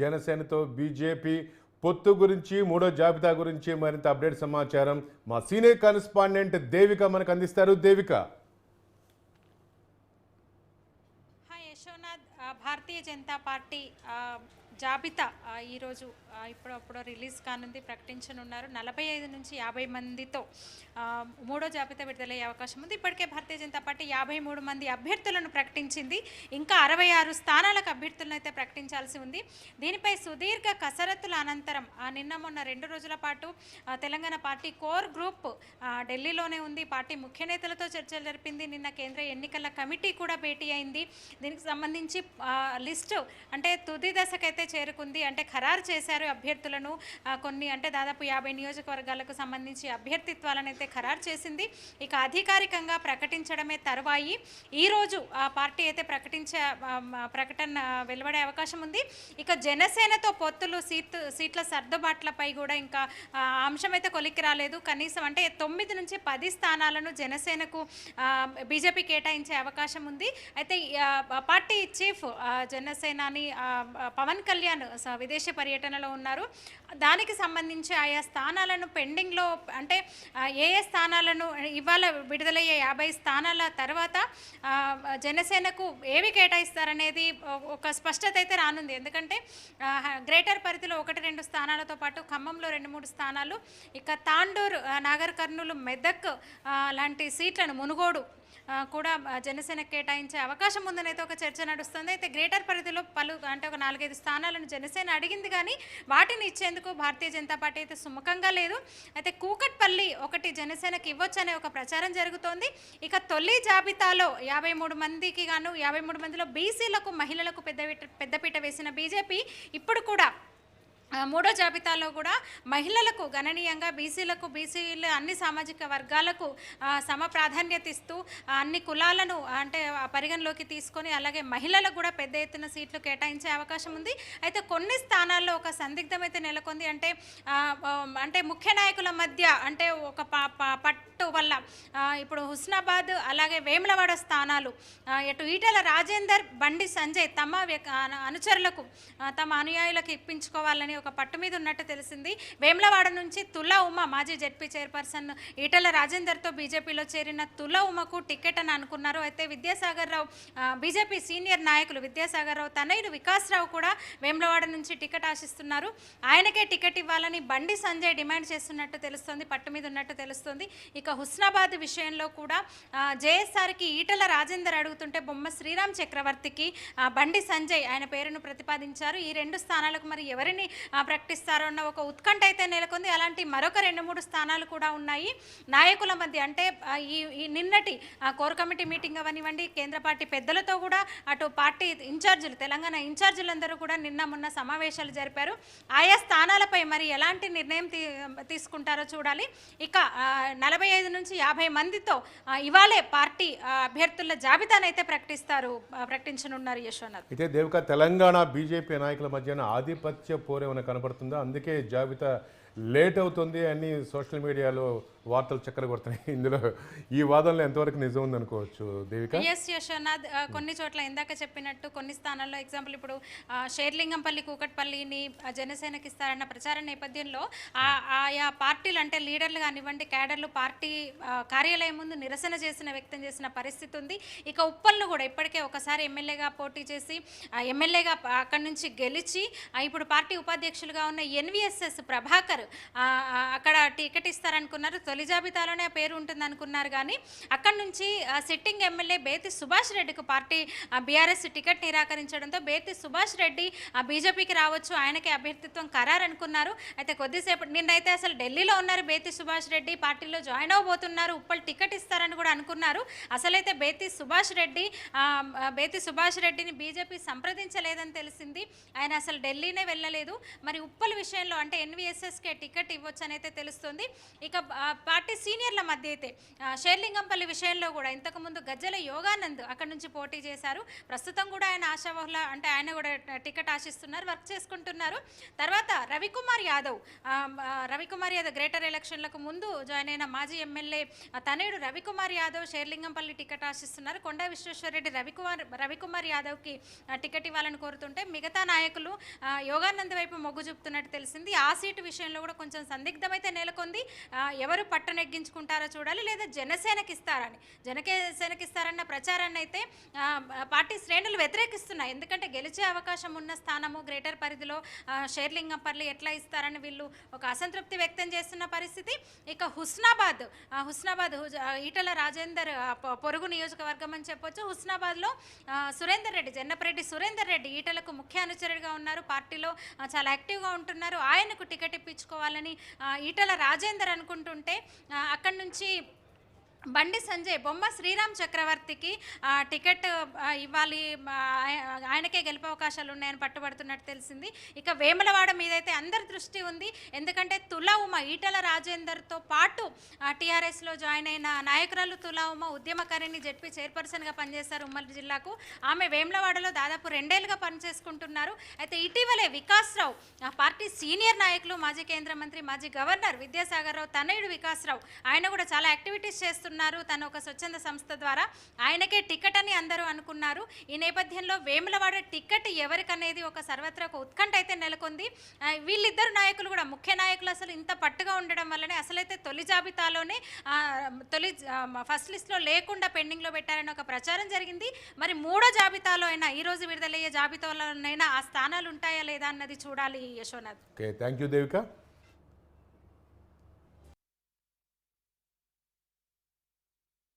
జనసేనతో బీజేపీ పొత్తు గురించి మూడో జాబితా గురించి మరింత అప్డేట్ సమాచారం మా సీనియర్ కరెస్పాండెంట్ దేవిక మనకు అందిస్తారు. దేవిక. భారతీయ జనతా పార్టీ జాబితా ఈరోజు ఇప్పుడప్పుడు రిలీజ్ కానుంది ప్రకటించనున్నారు. నలభై ఐదు నుంచి యాభై మందితో మూడో జాబితా విడుదలయ్యే అవకాశం ఉంది. ఇప్పటికే భారతీయ జనతా పార్టీ యాభై మూడు మంది అభ్యర్థులను ప్రకటించింది. ఇంకా అరవై ఆరు స్థానాలకు అభ్యర్థులను అయితే ప్రకటించాల్సి ఉంది. దీనిపై సుదీర్ఘ కసరత్తుల అనంతరం ఆ, నిన్న మొన్న రెండు రోజుల పాటు తెలంగాణ పార్టీ కోర్ గ్రూప్ ఢిల్లీలోనే ఉంది. పార్టీ ముఖ్య నేతలతో చర్చలు జరిపింది. నిన్న కేంద్ర ఎన్నికల కమిటీ కూడా భేటీ అయింది. దీనికి సంబంధించి లిస్టు అంటే తుది దశకైతే చేరుకుంది. అంటే ఖరారు చేశారు అభ్యర్థులను. కొన్ని అంటే దాదాపు యాభై నియోజకవర్గాలకు సంబంధించి అభ్యర్థిత్వాలను అయితే ఖరారు చేసింది. ఇక అధికారికంగా ప్రకటించడమే తరువాయి. ఈరోజు ఆ పార్టీ అయితే ప్రకటించే ప్రకటన వెలువడే అవకాశం ఉంది. ఇక జనసేనతో పొత్తులు సీట్ సీట్ల సర్దుబాట్లపై కూడా ఇంకా అంశం అయితే కొలిక్కి రాలేదు. కనీసం అంటే తొమ్మిది నుంచి పది స్థానాలను జనసేనకు బీజేపీ కేటాయించే అవకాశం ఉంది. అయితే పార్టీ చీఫ్ జనసేనాని పవన్ కళ్యాణ్ కళ్యాణ్ విదేశీ పర్యటనలో ఉన్నారు. దానికి సంబంధించి ఆయా స్థానాలను పెండింగ్లో అంటే ఏ ఏ స్థానాలను ఇవాళ విడుదలయ్యే యాభై స్థానాల తర్వాత జనసేనకు ఏవి కేటాయిస్తారనేది ఒక స్పష్టత అయితే రానుంది. ఎందుకంటే గ్రేటర్ పరిధిలో ఒకటి రెండు స్థానాలతో పాటు ఖమ్మంలో రెండు మూడు స్థానాలు ఇక తాండూరు నాగర్ కర్నూలు మెదక్ లాంటి సీట్లను మునుగోడు కూడా జనసేన కేటాయించే అవకాశం ఉందని అయితే ఒక చర్చ నడుస్తుంది. అయితే గ్రేటర్ పరిధిలో పలు అంటే ఒక నాలుగైదు స్థానాలను జనసేన అడిగింది కానీ వాటిని ఇచ్చేందుకు భారతీయ జనతా పార్టీ అయితే సుముఖంగా లేదు. అయితే కూకట్పల్లి ఒకటి జనసేనకి ఇవ్వచ్చనే ఒక ప్రచారం జరుగుతోంది. ఇక తొలి జాబితాలో యాభై మూడు మందికి గాను యాభై మూడు మందిలో బీసీలకు మహిళలకు పెద్ద పెద్దపీట వేసిన బీజేపీ ఇప్పుడు కూడా మూడో జాబితాలో కూడా మహిళలకు గణనీయంగా బీసీలకు బీసీలు అన్ని సామాజిక వర్గాలకు సమ ప్రాధాన్యత ఇస్తూ అన్ని కులాలను అంటే పరిగణలోకి తీసుకొని అలాగే మహిళలకు కూడా పెద్ద ఎత్తున సీట్లు కేటాయించే అవకాశం ఉంది. అయితే కొన్ని స్థానాల్లో ఒక సందిగ్ధం అయితే నెలకొంది. అంటే అంటే ముఖ్య నాయకుల మధ్య అంటే ఒక ప- ప- పట్టు వల్ల ఇప్పుడు హుస్నాబాద్ అలాగే వేములవాడ స్థానాలు ఇటు ఎటు రాజేందర్ బండి సంజయ్ తమ వ్యక్- అను- అనుచరులకు తమ అనుయాయులకు ఇప్పించుకోవాలని ఒక పట్టు మీద ఉన్నట్టు తెలిసింది. వేములవాడ నుంచి తుల ఉమ మాజీ జెడ్పీ చైర్పర్సన్ ఈటల రాజేందర్తో బీజేపీలో చేరిన తుల ఉమకు టికెట్ అని అనుకున్నారు. అయితే విద్యాసాగర్ రావు బీజేపీ సీనియర్ నాయకులు విద్యాసాగర్ రావు తనయుడు వికాస్ రావు కూడా వేములవాడ నుంచి టికెట్ ఆశిస్తున్నారు. ఆయనకే టికెట్ ఇవ్వాలని బండి సంజయ్ డిమాండ్ చేస్తున్నట్టు తెలుస్తోంది పట్టు మీద ఉన్నట్టు తెలుస్తోంది. ఇక హుస్నాబాద్ విషయంలో కూడా జేఎస్ఆర్కి ఈటల రాజేందర్ అడుగుతుంటే బొమ్మ శ్రీరామ్ చక్రవర్తికి బండి సంజయ్ ఆయన పేరును ప్రతిపాదించారు. ఈ రెండు స్థానాలకు మరి ఎవరిని ప్రకటిస్తారో అన్న ఒక ఉత్కంఠ అయితే నెలకొంది. అలాంటి మరొక రెండు మూడు స్థానాలు కూడా ఉన్నాయి. నాయకుల మధ్య అంటే ఈ నిన్నటి కోర్ కమిటీ మీటింగ్ అవనివ్వండి కేంద్ర పార్టీ పెద్దలతో కూడా అటు పార్టీ ఇన్ఛార్జీలు తెలంగాణ ఇన్ఛార్జీలందరూ కూడా నిన్న మొన్న సమావేశాలు జరిపారు. ఆయా స్థానాలపై మరి ఎలాంటి నిర్ణయం తీ తీసుకుంటారో చూడాలి. ఇక నలభై ఐదు నుంచి యాభై మందితో ఇవాళే పార్టీ అభ్యర్థుల జాబితానైతే ప్రకటిస్తారు ప్రకటించనున్నారు యశ్వనాథ్ అయితే దేవిక తెలంగాణ బీజేపీ నాయకుల మధ్యన ఆధిపత్య పోరేమైనా కనబడుతుందా? అందుకే జాబితా లేట్ అవుతుంది అని సోషల్ మీడియాలో వార్తలు చక్కెర కొడుతున్నాయి ఇందులో ఈ వాదనలో ఎంతవరకు నిజం ఉందనుకోవచ్చు దేవిక? ఎస్ యశ్వనాథ్ కొన్ని చోట్ల ఇందాక చెప్పినట్టు కొన్ని స్థానాల్లో ఎగ్జాంపుల్ ఇప్పుడు షేర్లింగంపల్లి కూకట్పల్లిని జనసేనకి ఇస్తారన్న ప్రచార నేపథ్యంలో ఆ- ఆయా పార్టీలు అంటే లీడర్లు కానివ్వండి క్యాడర్లు పార్టీ కార్యాలయం ముందు నిరసన చేసిన వ్యక్తం చేసిన పరిస్థితి ఉంది. ఇక ఉప్పల్ను కూడా ఇప్పటికే ఒకసారి ఎమ్మెల్యేగా పోటీ చేసి ఎమ్మెల్యేగా అక్కడి నుంచి గెలిచి ఇప్పుడు పార్టీ ఉపాధ్యక్షులుగా ఉన్న ఎన్విఎస్ఎస్ ప్రభాకర్ ఆ, అక్కడ టికెట్ ఇస్తారనుకున్నారు. తొలి జాబితాలోనే ఆ పేరు ఉంటుంది అనుకున్నారు కానీ అక్కడి నుంచి సిట్టింగ్ ఎమ్మెల్యే బేతి సుభాష్ రెడ్డికి పార్టీ బీఆర్ఎస్ టికెట్ నిరాకరించడంతో బేతి సుభాష్ రెడ్డి ఆ బీజేపీకి రావచ్చు ఆయనకి అభ్యర్థిత్వం ఖరారు అనుకున్నారు అయితే కొద్దిసేపు నిన్నైతే అసలు ఢిల్లీలో ఉన్నారు బేతి సుభాష్ రెడ్డి పార్టీలో జాయిన్ అవబోతున్నారు ఉప్పల్ టికెట్ ఇస్తారని కూడా అనుకున్నారు. అసలైతే బేతి సుభాష్ రెడ్డి బేతి సుభాష్ రెడ్డిని బీజేపీ సంప్రదించలేదని తెలిసింది. ఆయన అసలు ఢిల్లీనే వెళ్ళలేదు. మరి ఉప్పల్ విషయంలో అంటే ఎన్విఎస్ఎస్కే టికెట్ ఇవ్వచ్చు అయితే తెలుస్తుంది. ఇక పార్టీ సీనియర్ల మధ్య అయితే షేర్లింగంపల్లి విషయంలో కూడా ఇంతకుముందు గజ్జల యోగానంద్ అక్కడ నుంచి పోటీ చేశారు. ప్రస్తుతం కూడా ఆయన ఆశావహుల అంటే ఆయన కూడా టికెట్ ఆశిస్తున్నారు వర్క్ చేసుకుంటున్నారు. తర్వాత రవికుమార్ యాదవ్ రవికుమార్ యాదవ్ గ్రేటర్ ఎలక్షన్లకు ముందు జాయిన్ అయిన మాజీ ఎమ్మెల్యే తనేడు రవికుమార్ యాదవ్ షేర్లింగంపల్లి టికెట్ ఆశిస్తున్నారు. కొండ విశ్వేశ్వరరెడ్డి రవికుమార్ రవికుమార్ యాదవ్కి టికెట్ ఇవ్వాలని కోరుతుంటే మిగతా నాయకులు యోగానంద్ వైపు మొగ్గు చూపుతున్నట్టు తెలిసింది. ఆ సీటు విషయంలో కూడా కొంచెం సందిగ్ధమైతే నెలకొంది. ఎవరు పట్టనెగ్గించుకుంటారో చూడాలి లేదా జనసేనకి ఇస్తారని. జనసేనకి ఇస్తారన్న ప్రచారాన్ని అయితే శ్రేణులు వ్యతిరేకిస్తున్నాయి. ఎందుకంటే గెలిచే అవకాశం ఉన్న స్థానము గ్రేటర్ పరిధిలో ఆ, ఎట్లా ఇస్తారని వీళ్ళు ఒక అసంతృప్తి వ్యక్తం చేస్తున్న పరిస్థితి. ఇక హుస్నాబాద్ హుస్నాబాద్ హుజ- ఈటల రాజేందర్ పొరుగు నియోజకవర్గం అని చెప్పొచ్చు. హుస్నాబాద్లో సురేందర్ రెడ్డి జన్నపరెడ్డి సురేందర్ రెడ్డి ఈటలకు ముఖ్య అనుచరుడిగా ఉన్నారు. పార్టీలో చాలా యాక్టివ్గా ఉంటున్నారు. ఆయనకు టికెట్ ఇప్పించుకోవాలని ఈటల రాజేందర్ అనుకుంటుంటే అక్కడి నుంచి బండి సంజయ్ బొమ్మ శ్రీరామ్ చక్రవర్తికి టికెట్ ఇవ్వాలి ఆయ- ఆయనకే గెలిపే అవకాశాలు ఉన్నాయని పట్టుబడుతున్నట్టు తెలిసింది. ఇక వేములవాడ మీద అయితే అందరి దృష్టి ఉంది. ఎందుకంటే తులా ఉమ ఈటల రాజేందర్తో పాటు టీఆర్ఎస్లో జాయిన్ అయిన నాయకురాలు తులా ఉమ ఉద్యమకారిణి జడ్పీ చైర్పర్సన్గా పనిచేస్తారు ఉమ్మడి జిల్లాకు. ఆమె వేములవాడలో దాదాపు రెండేళ్ళుగా పనిచేసుకుంటున్నారు. అయితే ఇటీవలే వికాస్రావు పార్టీ సీనియర్ నాయకులు మాజీ కేంద్ర మంత్రి మాజీ గవర్నర్ విద్యాసాగర్ రావు తనయుడు వికాస్రావు ఆయన కూడా చాలా యాక్టివిటీస్ చేస్తున్నారు. తను ఒక స్వచ్ఛంద సంస్థ ద్వారా ఆయనకే టికెట్ అని అందరూ అనుకున్నారు. ఈ నేపథ్యంలో వేములవాడ టికెట్ ఎవరికనేది ఒక సర్వత్ర ఒక ఉత్కంఠ అయితే నెలకొంది. వీళ్ళిద్దరు నాయకులు కూడా ముఖ్య నాయకులు అసలు ఇంత పట్టుగా ఉండడం వల్లనే అసలైతే తొలి జాబితాలోనే తొలి ఫస్ట్ లిస్ట్లో లేకుండా పెండింగ్లో పెట్టారని ఒక ప్రచారం జరిగింది. మరి మూడో జాబితాలో అయినా ఈ రోజు విడుదలయ్యే జాబితాలోనైనా ఆ స్థానాలు ఉంటాయా లేదా అన్నది చూడాలి Yashonath. Okay thank you Devika.